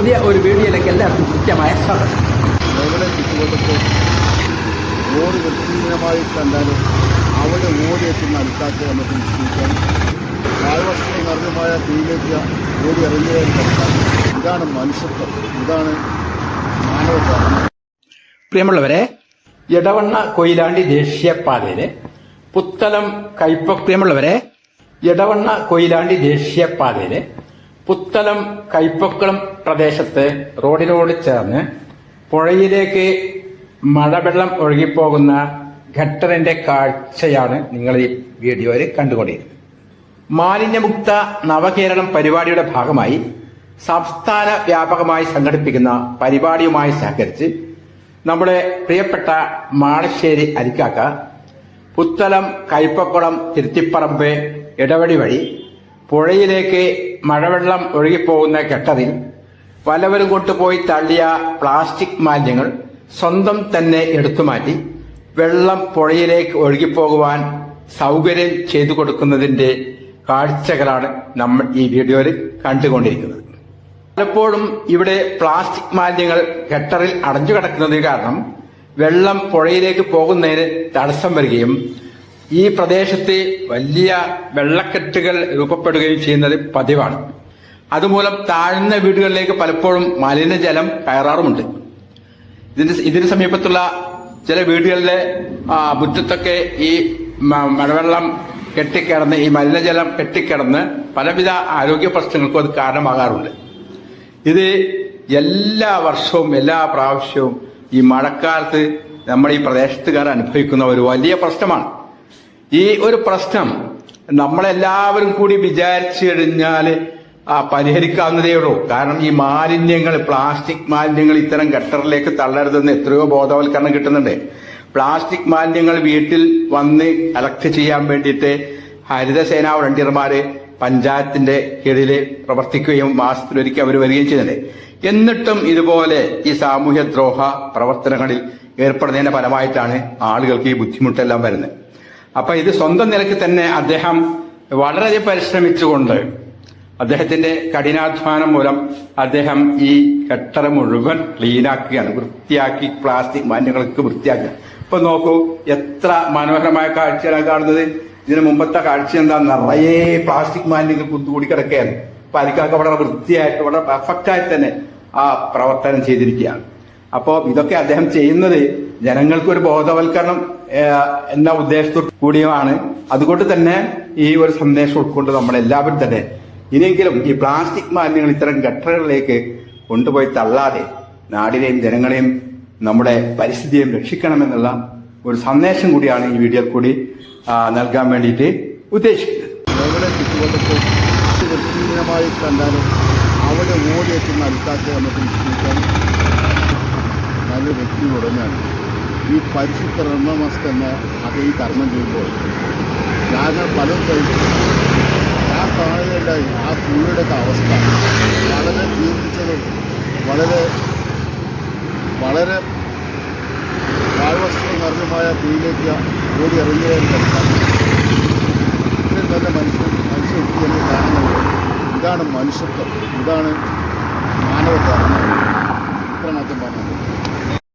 പുതിയ ഒരു വീഡിയോയിലേക്ക് എല്ലാവർക്കും കൃത്യമായ സ്വാഗതം. എവിടെ കണ്ടാലും അവിടെ ഓടിയെത്തുന്ന അൽക്കാറ്റ് നമുക്ക് തീയിലേക്ക് ഓടി ഇറങ്ങിയതായി കണ്ടാൽ ഇതാണ് മനുഷ്യത്വം ഇതാണ് പ്രിയമുള്ളവരെ എടവണ്ണ കൊയിലാണ്ടി ദേശീയപാതയിലെ പുത്തലം കൈപ്പ പ്രിയമുള്ളവരെ എടവണ്ണ കൊയിലാണ്ടി ദേശീയപാതയിലെ പുത്തലം കൈപ്പൊക്കളം പ്രദേശത്ത് റോഡിനോട് ചേർന്ന് പുഴയിലേക്ക് മഴവെള്ളം ഒഴുകിപ്പോകുന്ന ഘട്ടറിന്റെ കാഴ്ചയാണ് നിങ്ങൾ ഈ വീഡിയോയിൽ കണ്ടുകൊണ്ടിരിക്കുന്നത്. മാലിന്യമുക്ത നവകേരളം പരിപാടിയുടെ ഭാഗമായി സംസ്ഥാന വ്യാപകമായി സംഘടിപ്പിക്കുന്ന പരിപാടിയുമായി സഹകരിച്ച് നമ്മുടെ പ്രിയപ്പെട്ട മാളശ്ശേരി അരിക്കാക്ക പുത്തലം കൈപ്പക്കുളം തിരുത്തിപ്പറമ്പ് ഇടവഴി വഴി പുഴയിലേക്ക് മഴവെള്ളം ഒഴുകിപ്പോകുന്ന ഘട്ടത്തിൽ പലവരും കൊണ്ടുപോയി തള്ളിയ പ്ലാസ്റ്റിക് മാലിന്യങ്ങൾ സ്വന്തം തന്നെ എടുത്തുമാറ്റി വെള്ളം പുഴയിലേക്ക് ഒഴുകിപ്പോകുവാൻ സൗകര്യം ചെയ്തു കൊടുക്കുന്നതിന്റെ കാഴ്ചകളാണ് നമ്മൾ ഈ വീഡിയോയിൽ കണ്ടുകൊണ്ടിരിക്കുന്നത്. പലപ്പോഴും ഇവിടെ പ്ലാസ്റ്റിക് മാലിന്യങ്ങൾ ഗട്ടറിൽ അടഞ്ഞു കിടക്കുന്നതിന് കാരണം വെള്ളം പുഴയിലേക്ക് പോകുന്നതിന് തടസ്സം വരികയും ഈ പ്രദേശത്ത് വലിയ വെള്ളക്കെട്ടുകൾ രൂപപ്പെടുകയും ചെയ്യുന്നത് പതിവാണ്. അതുമൂലം താഴ്ന്ന വീടുകളിലേക്ക് പലപ്പോഴും മലിനജലം കയറാറുമുണ്ട്. ഇതിന് ഇതിന് സമീപത്തുള്ള ചില വീടുകളിലെ മുറ്റത്തൊക്കെ ഈ മഴവെള്ളം കെട്ടിക്കിടന്ന് ഈ മലിനജലം കെട്ടിക്കിടന്ന് പലവിധ ആരോഗ്യ പ്രശ്നങ്ങൾക്കും അത് കാരണമാകാറുണ്ട്. ഇത് എല്ലാ വർഷവും എല്ലാ പ്രാവശ്യവും ഈ മഴക്കാലത്ത് നമ്മൾ ഈ പ്രദേശത്തുകാർ അനുഭവിക്കുന്ന ഒരു വലിയ പ്രശ്നമാണ്. ഈ ഒരു പ്രശ്നം നമ്മളെല്ലാവരും കൂടി വിചാരിച്ചു കഴിഞ്ഞാൽ പരിഹരിക്കാവുന്നതേ ഉള്ളൂ. കാരണം ഈ മാലിന്യങ്ങൾ പ്ലാസ്റ്റിക് മാലിന്യങ്ങൾ ഇത്തരം ഗട്ടറിലേക്ക് തള്ളരുതെന്ന് എത്രയോ ബോധവൽക്കരണം കിട്ടുന്നുണ്ട്. പ്ലാസ്റ്റിക് മാലിന്യങ്ങൾ വീട്ടിൽ വന്ന് കളക്ട് ചെയ്യാൻ വേണ്ടിയിട്ട് ഹരിതസേനാ വളണ്ടിയർമാര് പഞ്ചായത്തിന്റെ കീഴിൽ പ്രവർത്തിക്കുകയും മാസത്തിലൊരിക്കൽ അവർ വരികയും ചെയ്യുന്നുണ്ട്. എന്നിട്ടും ഇതുപോലെ ഈ സാമൂഹ്യദ്രോഹ പ്രവർത്തനങ്ങളിൽ ഏർപ്പെടുന്നതിന്റെ ഫലമായിട്ടാണ് ആളുകൾക്ക് ഈ ബുദ്ധിമുട്ടെല്ലാം വരുന്നത്. അപ്പൊ ഇത് സ്വന്തം നിലയ്ക്ക് തന്നെ അദ്ദേഹം വളരെ പരിശ്രമിച്ചുകൊണ്ട് അദ്ദേഹത്തിന്റെ കഠിനാധ്വാനം മൂലം അദ്ദേഹം ഈ കെട്ടറ മുഴുവൻ ക്ലീനാക്കുകയാണ് വൃത്തിയാക്കി പ്ലാസ്റ്റിക് മാലിന്യങ്ങളൊക്കെ വൃത്തിയാക്കുക. ഇപ്പൊ നോക്കൂ എത്ര മനോഹരമായ കാഴ്ചയാണ് കാണുന്നത്. ഇതിനു മുമ്പത്തെ കാഴ്ച എന്താ? നിറയെ പ്ലാസ്റ്റിക് മാലിന്യങ്ങൾ കുത്തുകൂടി കിടക്കുകയാണ്. അപ്പൊ അതിനൊക്കെ വളരെ വൃത്തിയായിട്ട് വളരെ പെർഫെക്റ്റ് ആയിട്ട് തന്നെ ആ പ്രവർത്തനം ചെയ്തിരിക്കുകയാണ്. അപ്പോ ഇതൊക്കെ അദ്ദേഹം ചെയ്യുന്നത് ജനങ്ങൾക്ക് ഒരു ബോധവൽക്കരണം എന്ന ഉദ്ദേശത്തോട് കൂടിയുമാണ്. അതുകൊണ്ട് തന്നെ ഈ ഒരു സന്ദേശം ഉൾക്കൊണ്ട് നമ്മൾ എല്ലാവരും തന്നെ ഇനിയെങ്കിലും ഈ പ്ലാസ്റ്റിക് മാലിന്യങ്ങൾ ഇത്തരം ഗട്ടറുകളിലേക്ക് കൊണ്ടുപോയി തള്ളാതെ നാടിനെയും ജനങ്ങളെയും നമ്മുടെ പരിസ്ഥിതിയെയും രക്ഷിക്കണമെന്നുള്ള ഒരു സന്ദേശം കൂടിയാണ് ഈ വീഡിയോ കൂടി നൽകാൻ വേണ്ടിയിട്ട് ഉദ്ദേശിക്കുന്നത്. കണ്ടാലും അവിടെ ഓടിയെത്തുന്ന അൽക്കാറ്റ് നമുക്ക് നിശ്ചയിക്കാം നല്ല വ്യക്തി ഉടനെ ഈ പരിശുദ്ധ റമമാസത്ത് തന്നെ അത് ഈ കർമ്മം ചെയ്യുമ്പോൾ ഞാൻ പലരും കഴിച്ചു ആ കാണുകയുണ്ടായി ആ പുഴയുടെ അവസ്ഥ വളരെ ജീവിച്ചതും വളരെ വളരെ കാൽവസ്ത്രം നിറഞ്ഞമായ തീയിലേക്ക് ഓടി ഇറങ്ങിയതായി ഇത്രയും നല്ല മനുഷ്യൻ മനുഷ്യ വ്യക്തിയെന്ന് കാണുന്നത് ഇതാണ് മനുഷ്യത്വം. ഇതാണ് മാനവധർമ്മം ഇത്രമാത്രം പറഞ്ഞു